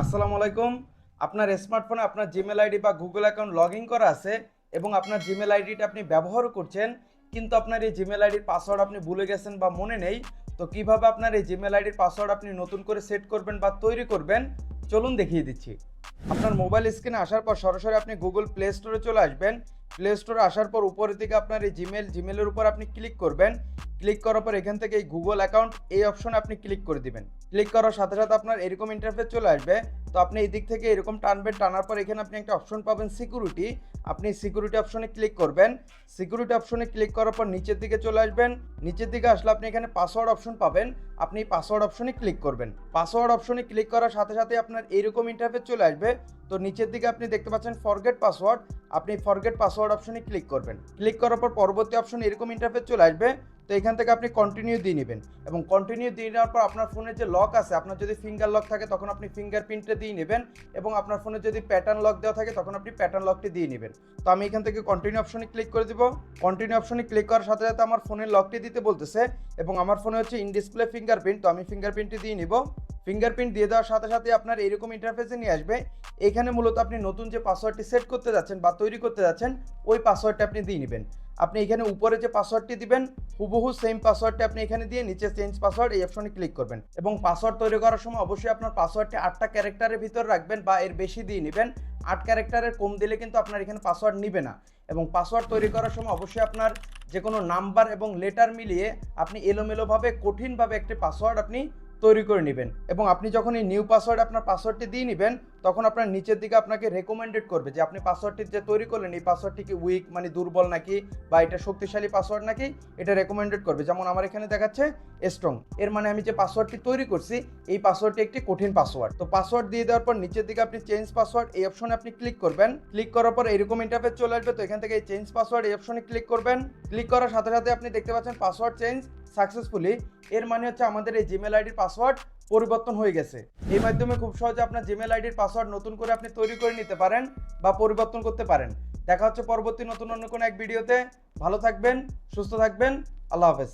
আসসালামু আলাইকুম। আপনার স্মার্টফোনে আপনার জিমেল আইডি বা গুগল অ্যাকাউন্ট লগ ইন করা আছে এবং আপনার জিমেল আইডিটা আপনি ব্যবহার করছেন, কিন্তু আপনার এই জিমেল আইডির পাসওয়ার্ড আপনি ভুলে গেছেন বা মনে নেই, তো কীভাবে আপনার এই জিমেল আইডির পাসওয়ার্ড আপনি নতুন করে সেট করবেন বা তৈরি করবেন, চলুন দেখিয়ে দিচ্ছি। আপনার মোবাইল স্ক্রিনে আসার পর সরাসরি আপনি গুগল প্লে স্টোরে চলে আসবেন। প্লে স্টোরে আসার পর উপরের দিকে আপনার এই জিমেল জিমেলের উপর আপনি ক্লিক করবেন। ক্লিক করার পর এখান থেকে এই গুগল অ্যাকাউন্ট এই অপশনে আপনি ক্লিক করে দিবেন। ক্লিক করার সাথে সাথে আপনার এরকম ইন্টারফেস চলে আসবে। তো আপনি এই দিক থেকে এরকম টানবেন, টানার পর এখানে আপনি একটা অপশন পাবেন সিকিউরিটি আপনি সিকিউরিটি অপশনে ক্লিক করবেন। সিকিউরিটি অপশনে ক্লিক করার পর নিচের দিকে চলে আসবেন। নিচের দিকে আসলে আপনি এখানে পাসওয়ার্ড অপশন পাবেন। আপনি পাসওয়ার্ড অপশনে ক্লিক করবেন। পাসওয়ার্ড অপশনে ক্লিক করার সাথে সাথে আপনার এরকম ইন্টারফেস চলে আসবে। তো নিচের দিকে আপনি দেখতে পাচ্ছেন ফরগেট পাসওয়ার্ড আপনি ফরগেট পাসওয়ার্ড অপশনে ক্লিক করবেন। ক্লিক করার পর পরবর্তী অপশন এরকম ইন্টারফেস চলে আসবে। তো এখান থেকে আপনি কন্টিনিউ দিয়ে নেবেন। এবং কন্টিনিউ দিয়ে নেওয়ার পর আপনার ফোনের যে লক আছে, আপনার যদি ফিঙ্গার লক থাকে, তখন আপনি ফিঙ্গার প্রিন্টটা দিয়ে নেবেন এবং আপনার ফোনে যদি প্যাটার্ন লক দেওয়া থাকে, তখন আপনি প্যাটার্ন লকটি দিয়ে নেবেন। তো আমি এখান থেকে কন্টিনিউ অপশনে ক্লিক করে দিব। কন্টিনিউ অপশনে ক্লিক করার সাথে সাথে আমার ফোনের লকটি দিতে বলতেছে এবং আমার ফোনে হচ্ছে ইন ডিসপ্লে ফিঙ্গারপ্রিন্ট তো আমি ফিঙ্গারপ্রিন্টটি দিয়ে নিব। ফিঙ্গারপ্রিন্ট দিয়ে দেওয়ার সাথে সাথে আপনার এরকম ইন্টারফেসে নিয়ে আসবে। এখানে মূলত আপনি নতুন যে পাসওয়ার্ডটি সেট করতে যাচ্ছেন বা তৈরি করতে যাচ্ছেন, ওই পাসওয়ার্ডটা আপনি দিয়ে নেবেন। আপনি এখানে উপরে যে পাসওয়ার্ডটি দিবেন, হুবহু সেম পাসওয়ার্ডটি আপনি এখানে দিয়ে নিচে চেঞ্জ পাসওয়ার্ড এই অপশনে ক্লিক করবেন। এবং পাসওয়ার্ড তৈরি করার সময় অবশ্যই আপনার পাসওয়ার্ডটি আটটা ক্যারেক্টারের ভিতর রাখবেন বা এর বেশি দিয়ে নেবেন। আট ক্যারেক্টারের কম দিলে কিন্তু আপনার এখানে পাসওয়ার্ড নিবে না। এবং পাসওয়ার্ড তৈরি করার সময় অবশ্যই আপনার যে কোনো নাম্বার এবং লেটার মিলিয়ে আপনি এলোমেলোভাবে, কঠিনভাবে একটি পাসওয়ার্ড আপনি তৈরি করে নেবেন এবং আপনি যখন এই নিউ পাসওয়ার্ড আপনার পাসওয়ার্ডটি দিয়ে নেবেন, তখন আপনার নিচের দিকে আপনাকে রেকমেন্ডেড করবে যে আপনি পাসওয়ার্ডটি যে তৈরি করলেন, এই পাসওয়ার্ডটি কি উইক মানে দুর্বল নাকি বা এটা শক্তিশালী পাসওয়ার্ড নাকি, এটা রেকমেন্ডেড করবে। যেমন আমার এখানে দেখাচ্ছে স্ট্রং এর মানে আমি যে পাসওয়ার্ডটি তৈরি করছি, এই পাসওয়ার্ডটি একটি কঠিন পাসওয়ার্ড তো পাসওয়ার্ড দিয়ে দেওয়ার পর নিচের দিকে আপনি চেঞ্জ পাসওয়ার্ড এই অপশনে আপনি ক্লিক করবেন। ক্লিক করার পর এরকম ইন্টারফেস চলে আসবে, তো এখান থেকে এই চেঞ্জ পাসওয়ার্ড এই অপশনে ক্লিক করবেন। ক্লিক করার সাথে সাথে আপনি দেখতে পাচ্ছেন পাসওয়ার্ড চেঞ্জ সাকসেসফুলি এর মানে হচ্ছে আমাদের এই জিমেল আইডির পাসওয়ার্ড পরিবর্তন হয়ে গেছে। এই মাধ্যমে খুব সহজে আপনার জিমেল আইডির পাসওয়ার্ড নতুন করে আপনি তৈরি করে নিতে পারেন বা পরিবর্তন করতে পারেন। দেখা হচ্ছে পরবর্তী নতুন অন্য কোনো এক ভিডিওতে ভালো থাকবেন, সুস্থ থাকবেন। আল্লাহ হাফেজ।